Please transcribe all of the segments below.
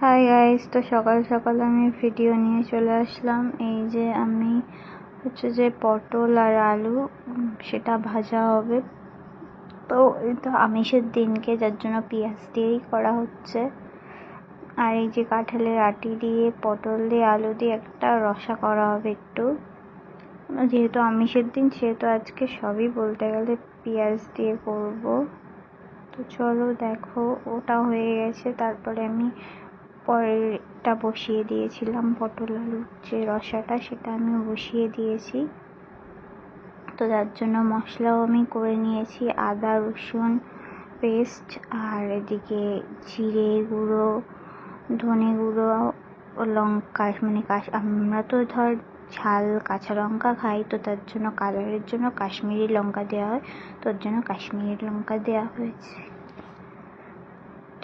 Hi guys তো সকাল সকাল আমি ভিডিও নিয়ে চলে আসলাম। এই যে আমি হচ্ছে যে পটল আর আলু সেটা ভাজা হবে। তো তো আমিষের দিনকে, যার জন্য পেঁয়াজ দিয়েই করা হচ্ছে। আর এই যে কাঁঠালের আটি দিয়ে, পটল দিয়ে, আলু দিয়ে একটা রসা করা হবে একটু। যেহেতু আমিষের দিন, সেহেতু আজকে সবই বলতে গেলে পেঁয়াজ দিয়ে করব। তো চলো দেখো, ওটা হয়ে গেছে। তারপরে আমি পরেরটা বসিয়ে দিয়েছিলাম, পটল আলুর যে রসাটা সেটা আমি বসিয়ে দিয়েছি। তো তার জন্য মশলাও আমি করে নিয়েছি, আদা, রসুন, পেস্ট, আর এদিকে জিরে গুঁড়ো, ধনে গুঁড়ো, লঙ্কা মানে আমরা তো ধর ঝাল কাঁচা লঙ্কা খাই, তো তার জন্য কালারের জন্য কাশ্মীরি লঙ্কা দেওয়া হয়, তোর জন্য কাশ্মীরি লঙ্কা দেওয়া হয়েছে।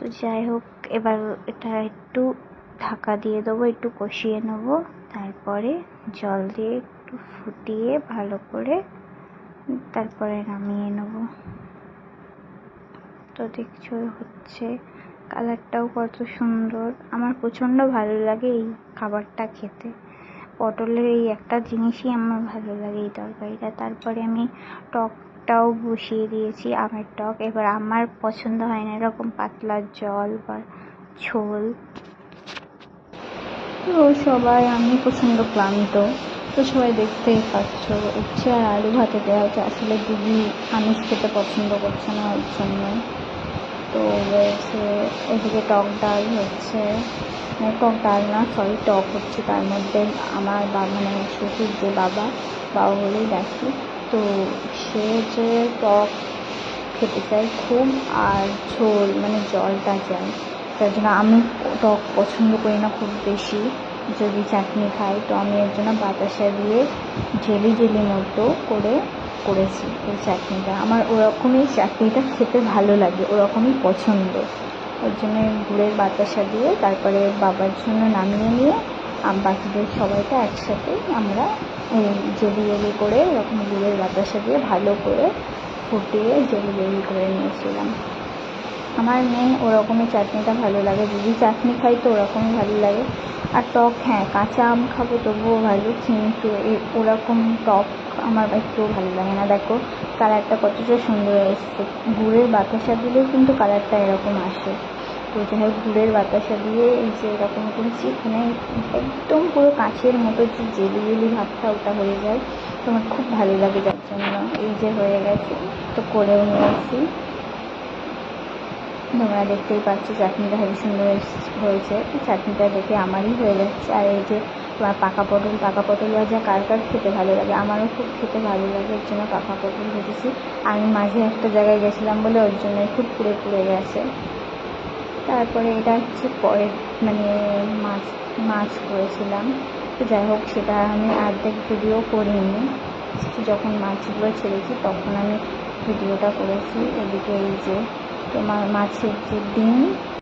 তো যাই হোক, এবার এটা একটু ঢাকা দিয়ে দেবো, একটু কষিয়ে নেব। তারপরে জল দিয়ে একটু ফুটিয়ে ভালো করে তারপরে নামিয়ে নেব। তো দেখছ, হচ্ছে কালারটাও কত সুন্দর। আমার প্রচণ্ড ভালো লাগে এই খাবারটা খেতে। পটলের এই একটা জিনিসই আমার ভালো লাগে এই তরকারিটা। তারপরে আমি টকটাও বসিয়ে দিয়েছি, আমের টক। এবার আমার পছন্দ হয় না এরকম পাতলা জল বা ঝোল। তো সবাই, আমি প্রচণ্ড ক্লান্ত। তো সবাই দেখতেই পাচ্ছ, উচ্ছে আর আলু ভাতে দেওয়া হচ্ছে। আসলে দিদি আমিষ খেতে পছন্দ করছে না ওর জন্য। তো রয়েছে এদিকে টক ডাল হচ্ছে। মানে টক ডাল না সরি টক হচ্ছে। তার মধ্যে আমার বা মানে শ্বশুর যে বাবা বাবা বলেই ডাকি। তো সে যে টক খেতে চায় খুব আর ঝোল মানে জলটা চাই তার জন্য আমি টক পছন্দ করি না খুব বেশি। যদি চাটনি খাই, তো আমি এর জন্য বাতাসা দিয়ে জেলি জেলি মতো করে করেছি এই চাটনিটা। আমার ওরকমই চাটনিটা খেতে ভালো লাগে, ওরকমই পছন্দ। ওর জন্য গুড়ের বাতাসা দিয়ে তারপরে বাবার জন্য নামিয়ে নিয়ে বাকিদের সবাইকে একসাথে আমরা এই জেলি জেলি করে এরকম গুড়ের বাতাসা দিয়ে ভালো করে ফুটিয়ে জেলি জেলি করে নিয়েছিলাম। আমার মেন ওরকমই চাটনিটা ভালো লাগে। যদি চাটনি খাই তো ওরকমই ভালো লাগে। আর টক হ্যাঁ কাঁচা আম খাব তবুও ভালো, কিন্তু ওরকম টক আমার একটুও ভালো লাগে না। দেখো, কালারটা কতটা সুন্দর এসছে। গুড়ের বাতাসা দিলেও কিন্তু কালারটা এরকম আসে। তো যাই হোক গুড়ের বাতাসা দিয়ে এই যে এরকম করেছি এখানে একদম পুরো কাঁচের মতো যে জেলি জেলি ভাবটা ওটা হয়ে যায়। তো আমার খুব ভালো লাগে যার জন্য। এই যে হয়ে গেছে, তো করেও নিয়েছি তোমরা দেখতেই পাচ্ছ চাটনিটা হেবি সুন্দর হয়েছে। চাটনিটা দেখে আমারই হয়ে যাচ্ছে। আর এই যে পাকা পটল পাকা পটল ভাজা কার কার খেতে ভালো লাগে? আমারও খুব খেতে ভালো লাগে, এর জন্য পাকা পটল ভেজেছি। আমি মাঝে একটা জায়গায় গেছিলাম বলে ওর জন্য খুব পুড়ে পুড়ে গেছে। তারপরে এটা হচ্ছে পরে মানে মাছ মাছ করেছিলাম। তো যাই হোক, সেটা আমি অর্ধেক ভিডিও করিনি। যখন মাছগুলো ছেড়েছি, তখন আমি ভিডিওটা করেছি। এদিকে এই যে তোমার মাছের যে ডিম